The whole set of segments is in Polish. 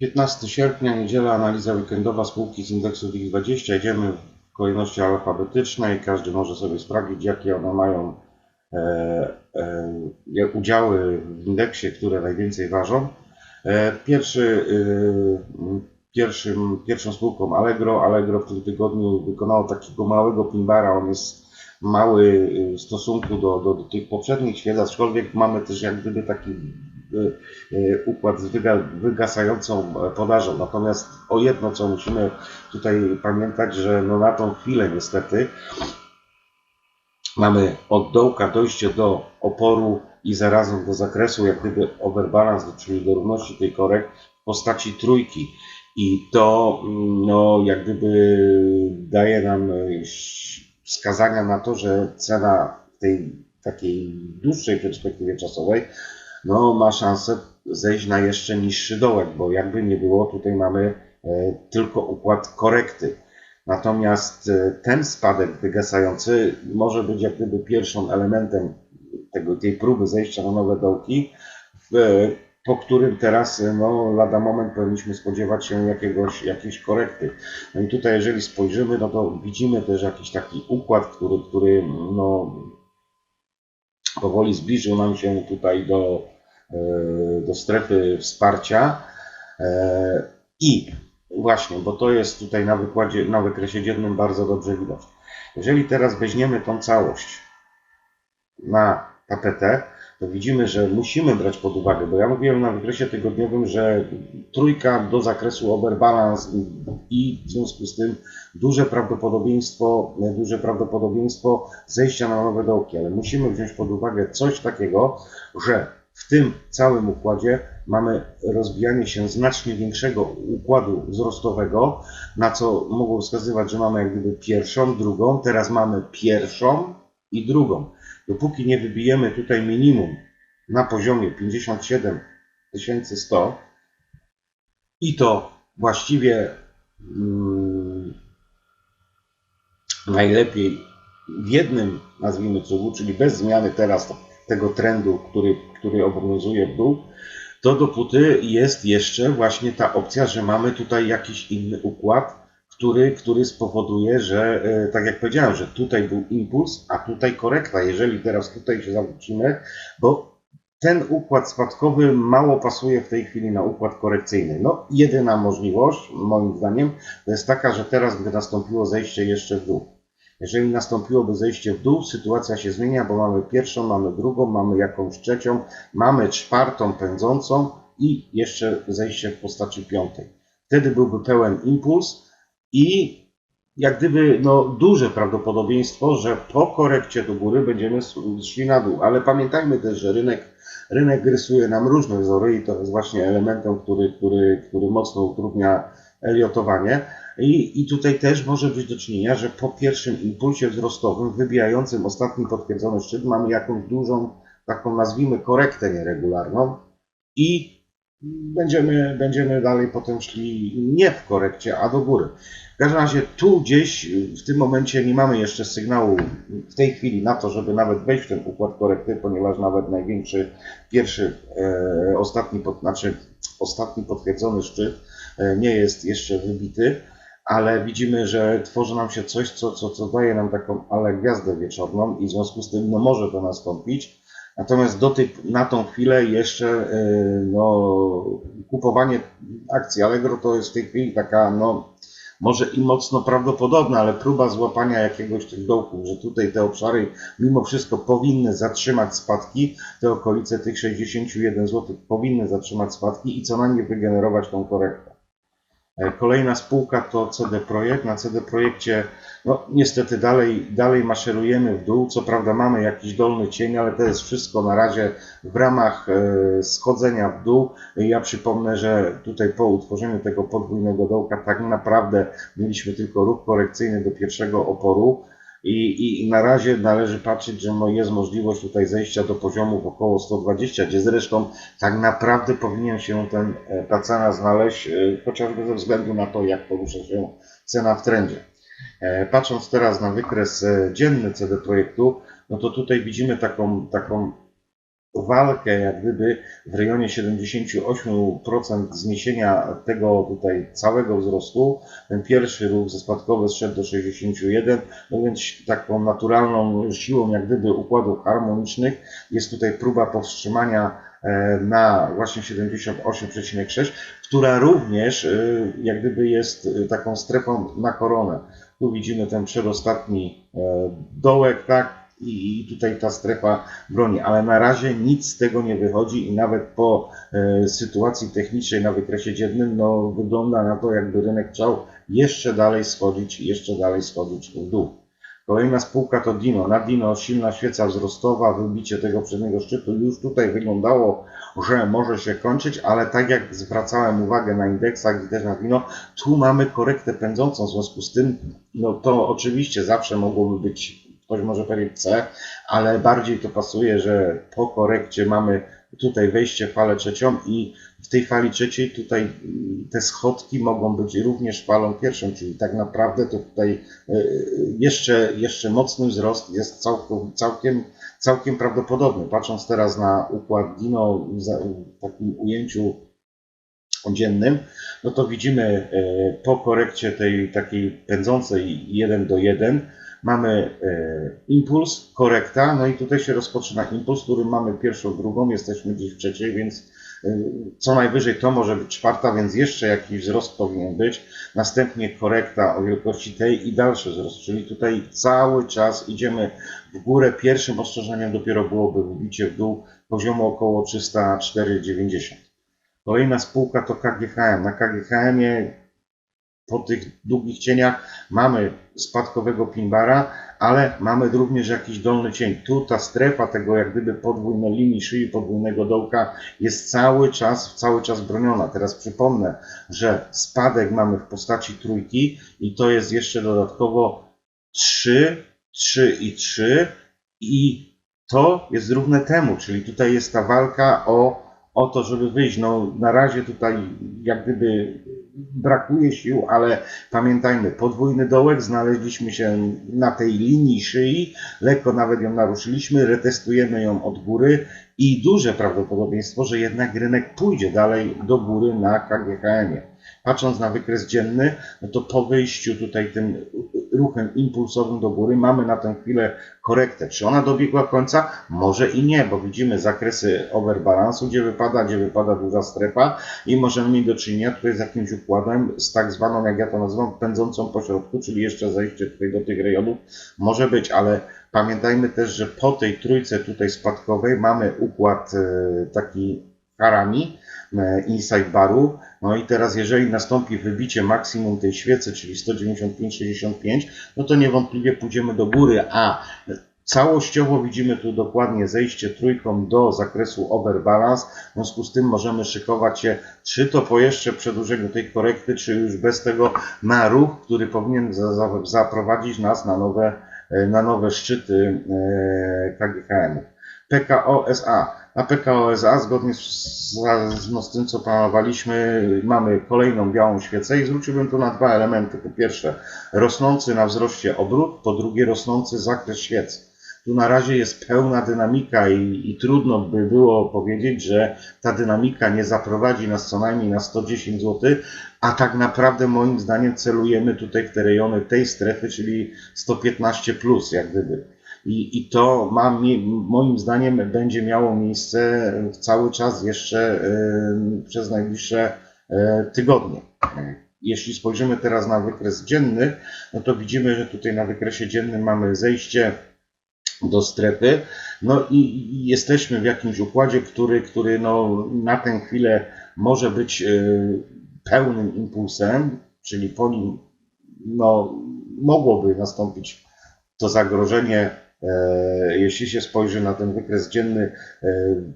15 sierpnia, niedziela, analiza weekendowa spółki z indeksu WIG20. Idziemy w kolejności alfabetycznej. Każdy może sobie sprawdzić, jakie one mają e, e, udziały w indeksie, które najwięcej ważą. E, pierwszy, y, pierwszym, pierwszą spółką Allegro. Allegro w tym tygodniu wykonało takiego małego pinbara. On jest mały y, w stosunku do, do, do tych poprzednich świat, aczkolwiek mamy też jak gdyby taki układ z wyga, wygasającą podażą. Natomiast o jedno, co musimy tutaj pamiętać, że no na tą chwilę niestety mamy od dołka dojście do oporu i zarazem do zakresu, jak gdyby overbalance, czyli do równości tej korek w postaci trójki. I to no, jak gdyby daje nam wskazania na to, że cena w tej takiej dłuższej perspektywie czasowej no, ma szansę zejść na jeszcze niższy dołek, bo jakby nie było, tutaj mamy e, tylko układ korekty. Natomiast e, ten spadek wygasający może być jak gdyby pierwszym elementem tego, tej próby zejścia na nowe dołki, po którym teraz e, no, lada moment powinniśmy spodziewać się jakiegoś, jakiejś korekty. No i tutaj jeżeli spojrzymy, no to widzimy też jakiś taki układ, który, który no, powoli zbliżył nam się tutaj do, do strefy wsparcia. E, I właśnie, bo to jest tutaj na wykładzie, na wykresie dziennym bardzo dobrze widać. Jeżeli teraz weźmiemy tą całość na tapetę, to widzimy, że musimy brać pod uwagę, bo ja mówiłem na wykresie tygodniowym, że trójka do zakresu overbalance i w związku z tym duże prawdopodobieństwo, duże prawdopodobieństwo zejścia na nowe dołki, ale musimy wziąć pod uwagę coś takiego, że w tym całym układzie mamy rozwijanie się znacznie większego układu wzrostowego, na co mogą wskazywać, że mamy jak gdyby pierwszą, drugą, teraz mamy pierwszą i drugą. Dopóki nie wybijemy tutaj minimum na poziomie 57 100 i to właściwie mm, najlepiej w jednym, nazwijmy cugu, czyli bez zmiany teraz tego trendu, który, który obowiązuje dół, to dopóty jest jeszcze właśnie ta opcja, że mamy tutaj jakiś inny układ, który, który spowoduje, że e, tak jak powiedziałem, że tutaj był impuls, a tutaj korekta. Jeżeli teraz tutaj się zawrócimy, bo ten układ spadkowy mało pasuje w tej chwili na układ korekcyjny. No, jedyna możliwość, moim zdaniem, to jest taka, że teraz by nastąpiło zejście jeszcze w dół. Jeżeli nastąpiłoby zejście w dół, sytuacja się zmienia, bo mamy pierwszą, mamy drugą, mamy jakąś trzecią, mamy czwartą pędzącą i jeszcze zejście w postaci piątej. Wtedy byłby pełen impuls i jak gdyby no, duże prawdopodobieństwo, że po korekcie do góry będziemy szli na dół. Ale pamiętajmy też, że rynek, rynek rysuje nam różne wzory i to jest właśnie elementem, który, który, który mocno utrudnia eliotowanie. I, I tutaj też może być do czynienia, że po pierwszym impulsie wzrostowym, wybijającym ostatni potwierdzony szczyt, mamy jakąś dużą, taką nazwijmy korektę nieregularną i będziemy, będziemy dalej potem szli nie w korekcie, a do góry. W każdym razie tu gdzieś w tym momencie nie mamy jeszcze sygnału w tej chwili na to, żeby nawet wejść w ten układ korekty, ponieważ nawet największy, pierwszy, e, ostatni, pod, znaczy ostatni potwierdzony szczyt e, nie jest jeszcze wybity, ale widzimy, że tworzy nam się coś, co, co, co daje nam taką ale gwiazdę wieczorną i w związku z tym no, może to nastąpić. Natomiast do tej, na tą chwilę jeszcze e, no, kupowanie akcji Allegro to jest w tej chwili taka no, może i mocno prawdopodobna, ale próba złapania jakiegoś tych dołków, że tutaj te obszary mimo wszystko powinny zatrzymać spadki, te okolice tych 61 zł powinny zatrzymać spadki i co najmniej wygenerować tą korektę. E, Kolejna spółka to CD Projekt. Na CD Projekcie no, niestety dalej, dalej maszerujemy w dół. Co prawda mamy jakiś dolny cień, ale to jest wszystko na razie w ramach e, schodzenia w dół. Ja przypomnę, że tutaj po utworzeniu tego podwójnego dołka tak naprawdę mieliśmy tylko ruch korekcyjny do pierwszego oporu. I, I na razie należy patrzeć, że no jest możliwość tutaj zejścia do poziomów około 120, gdzie zresztą tak naprawdę powinien się ten, e, ta cena znaleźć, e, chociażby ze względu na to, jak porusza się cena w trendzie. E, Patrząc teraz na wykres e, dzienny CD Projektu, no to tutaj widzimy taką, taką walkę jak gdyby w rejonie 78% zniesienia tego tutaj całego wzrostu. Ten pierwszy ruch ze spadkowy zszedł do 61, no więc taką naturalną siłą jak gdyby układów harmonicznych jest tutaj próba powstrzymania e, na właśnie 78,6, która również e, jak gdyby jest e, taką strefą na koronę. Tu widzimy ten przedostatni dołek, tak? I tutaj ta strefa broni, ale na razie nic z tego nie wychodzi i nawet po e, sytuacji technicznej na wykresie dziennym, no wygląda na to, jakby rynek chciał jeszcze dalej schodzić, jeszcze dalej schodzić w dół. Kolejna spółka to Dino. Na Dino silna świeca wzrostowa, wybicie tego przedniego szczytu już tutaj wyglądało, że może się kończyć, ale tak jak zwracałem uwagę na indeksach i też na Dino, tu mamy korektę pędzącą, w związku z tym, no to oczywiście zawsze mogłoby być, ktoś może powiedzieć C, ale bardziej to pasuje, że po korekcie mamy tutaj wejście w falę trzecią i w tej fali trzeciej tutaj mm, te schodki mogą być również falą pierwszą, czyli tak naprawdę to tutaj y, jeszcze, jeszcze mocny wzrost jest całkiem, całkiem, całkiem prawdopodobny. Patrząc teraz na układ Dino w takim ujęciu dziennym, no to widzimy e, po korekcie tej takiej pędzącej 1 do 1 mamy e, impuls, korekta, no i tutaj się rozpoczyna impuls, który mamy pierwszą, drugą, jesteśmy gdzieś w trzeciej, więc e, co najwyżej to może być czwarta, więc jeszcze jakiś wzrost powinien być. Następnie korekta o wielkości tej i dalszy wzrost, czyli tutaj cały czas idziemy w górę. Pierwszym ostrzeżeniem dopiero byłoby wybicie w dół poziomu około 304,90. Kolejna spółka to KGHM. Na KGHM-ie po tych długich cieniach mamy spadkowego pinbara, ale mamy również jakiś dolny cień. Tu ta strefa tego jak gdyby podwójnej linii szyi, podwójnego dołka jest cały czas, cały czas broniona. Teraz przypomnę, że spadek mamy w postaci trójki i to jest jeszcze dodatkowo 3, 3 i 3 i to jest równe temu, czyli tutaj jest ta walka o, o to, żeby wyjść. No, na razie tutaj jak gdyby brakuje sił, ale pamiętajmy, podwójny dołek, znaleźliśmy się na tej linii szyi, lekko nawet ją naruszyliśmy, retestujemy ją od góry i duże prawdopodobieństwo, że jednak rynek pójdzie dalej do góry na KGHM-ie. Patrząc na wykres dzienny, no to po wyjściu tutaj tym ruchem impulsowym do góry mamy na tę chwilę korektę. Czy ona dobiegła końca? Może i nie, bo widzimy zakresy overbalansu, gdzie wypada, gdzie wypada duża strefa i możemy mieć do czynienia tutaj z jakimś układem, z tak zwaną, jak ja to nazywam, pędzącą pośrodku, czyli jeszcze zejście tutaj do tych rejonów może być, ale pamiętajmy też, że po tej trójce tutaj spadkowej mamy układ e, taki harami, e, inside baru. No i teraz, jeżeli nastąpi wybicie maksimum tej świecy, czyli 195,65, no to niewątpliwie pójdziemy do góry, a całościowo widzimy tu dokładnie zejście trójką do zakresu overbalance. W związku z tym możemy szykować się, czy to po jeszcze przedłużeniu tej korekty, czy już bez tego na ruch, który powinien za, za, zaprowadzić nas na nowe, e, na nowe szczyty e, KGHM. PKO SA. Na PKO SA, zgodnie z, no, z tym, co planowaliśmy, mamy kolejną białą świecę i zwróciłbym tu na dwa elementy. Po pierwsze, rosnący na wzroście obrót, po drugie, rosnący zakres świec. Tu na razie jest pełna dynamika i, i trudno by było powiedzieć, że ta dynamika nie zaprowadzi nas co najmniej na 110 zł, a tak naprawdę moim zdaniem celujemy tutaj w te rejony tej strefy, czyli 115 plus, jak gdyby. I, I to ma, moim zdaniem będzie miało miejsce cały czas jeszcze przez najbliższe y, tygodnie. Jeśli spojrzymy teraz na wykres dzienny, no to widzimy, że tutaj na wykresie dziennym mamy zejście do strefy. No i jesteśmy w jakimś układzie, który, który no, na tę chwilę może być y, pełnym impulsem, czyli po nim no, mogłoby nastąpić to zagrożenie, e, jeśli się spojrzy na ten wykres dzienny e,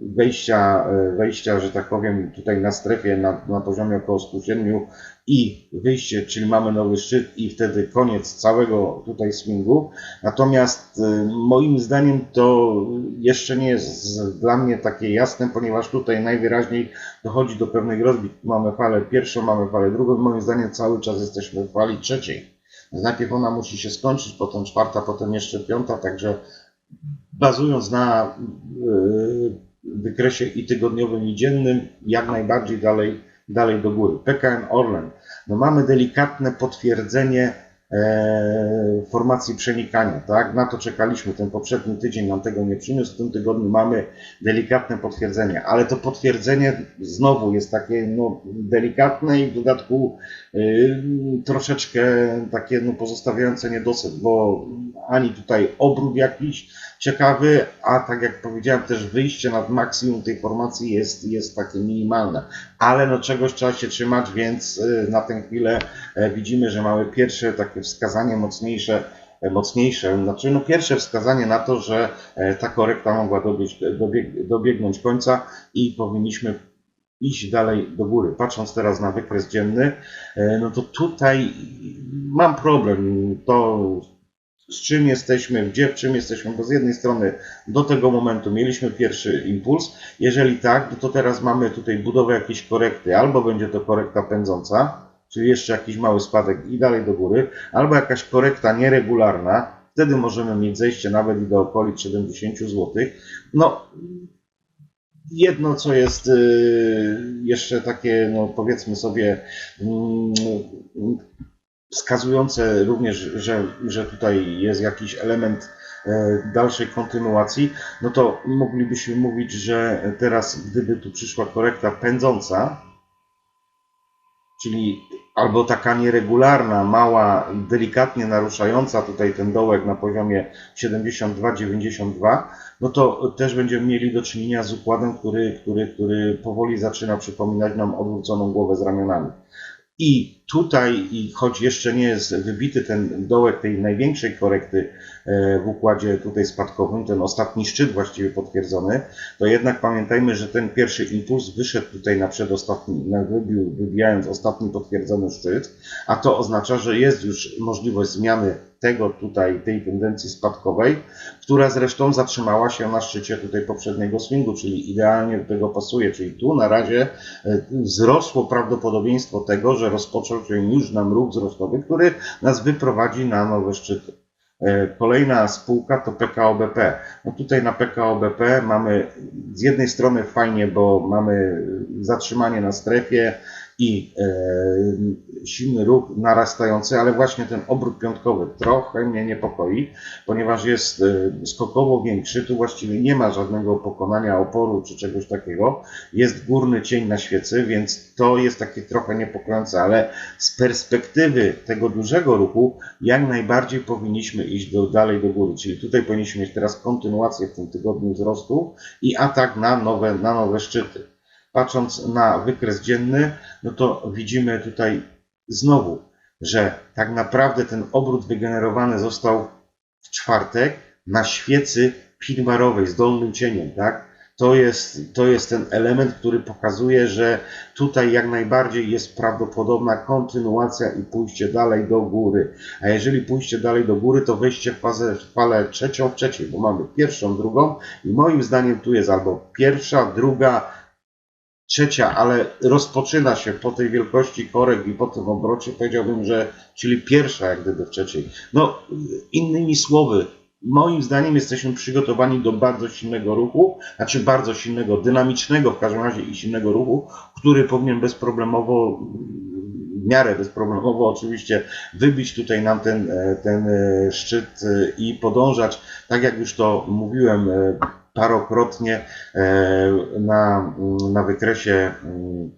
wejścia, e, wejścia, że tak powiem, tutaj na strefie na, na poziomie około 107 i wyjście, czyli mamy nowy szczyt i wtedy koniec całego tutaj swingu. Natomiast e, moim zdaniem to jeszcze nie jest dla mnie takie jasne, ponieważ tutaj najwyraźniej dochodzi do pewnych rozbit. Tu Mamy falę pierwszą, mamy falę drugą. Moim zdaniem cały czas jesteśmy w fali trzeciej. Najpierw ona musi się skończyć, potem czwarta, potem jeszcze piąta, także bazując na yy, wykresie i tygodniowym i dziennym jak najbardziej dalej, dalej do góry. PKN Orlen. No mamy delikatne potwierdzenie e, formacji przenikania, tak? Na to czekaliśmy. Ten poprzedni tydzień nam tego nie przyniósł. W tym tygodniu mamy delikatne potwierdzenie, ale to potwierdzenie znowu jest takie no, delikatne i w dodatku y, troszeczkę takie no, pozostawiające niedosyt, bo ani tutaj obrót jakiś ciekawy, a tak jak powiedziałem też wyjście nad maksimum tej formacji jest, jest takie minimalne, ale no czegoś trzeba się trzymać, więc y, na tę chwilę e, widzimy, że mamy pierwsze takie wskazanie mocniejsze, e, mocniejsze, znaczy no pierwsze wskazanie na to, że e, ta korekta mogła dobiec, dobieg, dobiegnąć końca i powinniśmy iść dalej do góry. Patrząc teraz na wykres dzienny, e, no to tutaj mam problem. To z czym jesteśmy, gdzie, w czym jesteśmy, bo z jednej strony do tego momentu mieliśmy pierwszy impuls. Jeżeli tak, no to teraz mamy tutaj budowę jakiejś korekty. Albo będzie to korekta pędząca, czyli jeszcze jakiś mały spadek i dalej do góry, albo jakaś korekta nieregularna. Wtedy możemy mieć zejście nawet i do okolic 70 zł. No, jedno, co jest y, jeszcze takie, no powiedzmy sobie, mm, wskazujące również, że, że tutaj jest jakiś element e, dalszej kontynuacji, no to moglibyśmy mówić, że teraz gdyby tu przyszła korekta pędząca, czyli albo taka nieregularna, mała, delikatnie naruszająca tutaj ten dołek na poziomie 72-92, no to też będziemy mieli do czynienia z układem, który, który, który powoli zaczyna przypominać nam odwróconą głowę z ramionami. I tutaj, i choć jeszcze nie jest wybity ten dołek tej największej korekty e, w układzie tutaj spadkowym, ten ostatni szczyt właściwie potwierdzony, to jednak pamiętajmy, że ten pierwszy impuls wyszedł tutaj na przedostatni, na wybił, wybijając ostatni potwierdzony szczyt, a to oznacza, że jest już możliwość zmiany tego tutaj, tej tendencji spadkowej, która zresztą zatrzymała się na szczycie tutaj poprzedniego swingu, czyli idealnie do tego pasuje, czyli tu na razie e, wzrosło prawdopodobieństwo tego, że rozpoczął się już nam ruch wzrostowy, który nas wyprowadzi na nowe szczyty. E, Kolejna spółka to PKO BP. No tutaj na PKO BP mamy z jednej strony fajnie, bo mamy zatrzymanie na strefie i e, silny ruch narastający, ale właśnie ten obrót piątkowy trochę mnie niepokoi, ponieważ jest e, skokowo większy. Tu właściwie nie ma żadnego pokonania oporu czy czegoś takiego. Jest górny cień na świecy, więc to jest takie trochę niepokojące, ale z perspektywy tego dużego ruchu jak najbardziej powinniśmy iść do, dalej do góry. Czyli tutaj powinniśmy mieć teraz kontynuację w tym tygodniu wzrostu i atak na nowe, na nowe szczyty. Patrząc na wykres dzienny, no to widzimy tutaj znowu, że tak naprawdę ten obrót wygenerowany został w czwartek na świecy pilmarowej z dolnym cieniem, tak? To jest, to jest ten element, który pokazuje, że tutaj jak najbardziej jest prawdopodobna kontynuacja i pójście dalej do góry. A jeżeli pójście dalej do góry, to wejście w fazę, w falę trzecią w trzeciej, bo mamy pierwszą, drugą i moim zdaniem tu jest albo pierwsza, druga, trzecia, ale rozpoczyna się po tej wielkości korek i po tym obrocie, powiedziałbym, że czyli pierwsza jak gdyby w trzeciej. No, innymi słowy, moim zdaniem jesteśmy przygotowani do bardzo silnego ruchu, znaczy bardzo silnego, dynamicznego w każdym razie i silnego ruchu, który powinien bezproblemowo, w miarę bezproblemowo oczywiście wybić tutaj nam ten, e, ten e, szczyt e, i podążać, tak jak już to mówiłem, parokrotnie e, na, na wykresie mm,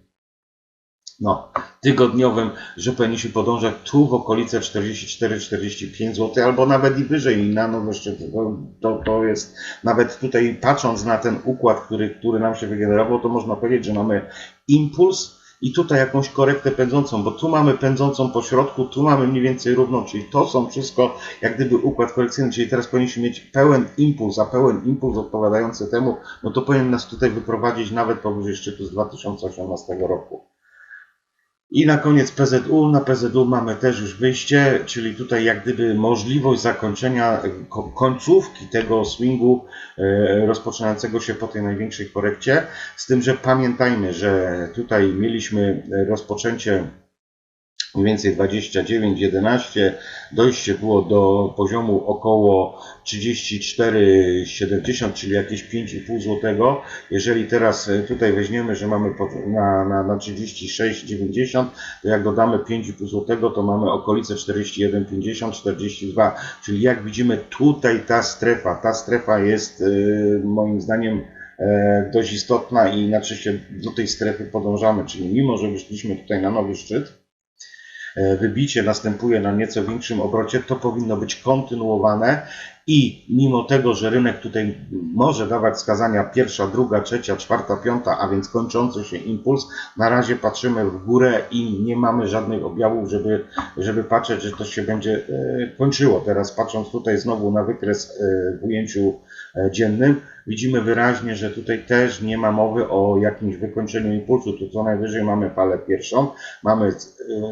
no, tygodniowym, że powinniśmy podążać tu w okolice 44-45 zł, albo nawet i wyżej na nowe szczyty. To, to, to jest nawet tutaj patrząc na ten układ, który, który nam się wygenerował, to można powiedzieć, że mamy impuls i tutaj jakąś korektę pędzącą, bo tu mamy pędzącą po środku, tu mamy mniej więcej równą, czyli to są wszystko jak gdyby układ korekcyjny, czyli teraz powinniśmy mieć pełen impuls, a pełen impuls odpowiadający temu, no to powinien nas tutaj wyprowadzić nawet powyżej szczytu z 2018 roku. I na koniec PZU. Na PZU mamy też już wyjście, czyli tutaj jak gdyby możliwość zakończenia e, ko- końcówki tego swingu e, rozpoczynającego się po tej największej korekcie. Z tym, że pamiętajmy, że tutaj mieliśmy e, rozpoczęcie mniej więcej 29, 11. Dojście było do poziomu około 34,70, czyli jakieś 5,5 zł. Jeżeli teraz e, tutaj weźmiemy, że mamy na, na, na 36,90, to jak dodamy 5,5 zł, to mamy okolice 41,50, 42. Czyli jak widzimy tutaj ta strefa, ta strefa jest e, moim zdaniem e, dość istotna i inaczej się do tej strefy podążamy, czyli mimo, że wyszliśmy tutaj na nowy szczyt, wybicie następuje na nieco większym obrocie, to powinno być kontynuowane i mimo tego, że rynek tutaj może dawać wskazania pierwsza, druga, trzecia, czwarta, piąta, a więc kończący się impuls, na razie patrzymy w górę i nie mamy żadnych objawów, żeby, żeby patrzeć, że to się będzie e, kończyło. Teraz patrząc tutaj znowu na wykres e, w ujęciu e, dziennym, widzimy wyraźnie, że tutaj też nie ma mowy o jakimś wykończeniu impulsu. Tu co najwyżej mamy falę pierwszą, mamy e,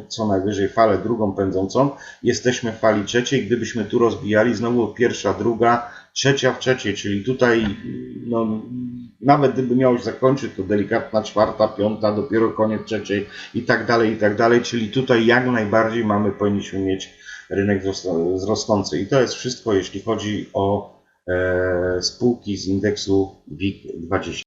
co najwyżej falę drugą pędzącą, jesteśmy w fali trzeciej. Gdybyśmy tu rozbijali, znowu pierwsza, druga, trzecia w trzeciej, czyli tutaj no, nawet gdyby miało się zakończyć, to delikatna czwarta, piąta, dopiero koniec trzeciej i tak dalej, i tak dalej, czyli tutaj jak najbardziej mamy, powinniśmy mieć rynek wzrosnący. I to jest wszystko, jeśli chodzi o e, spółki z indeksu WIG 20.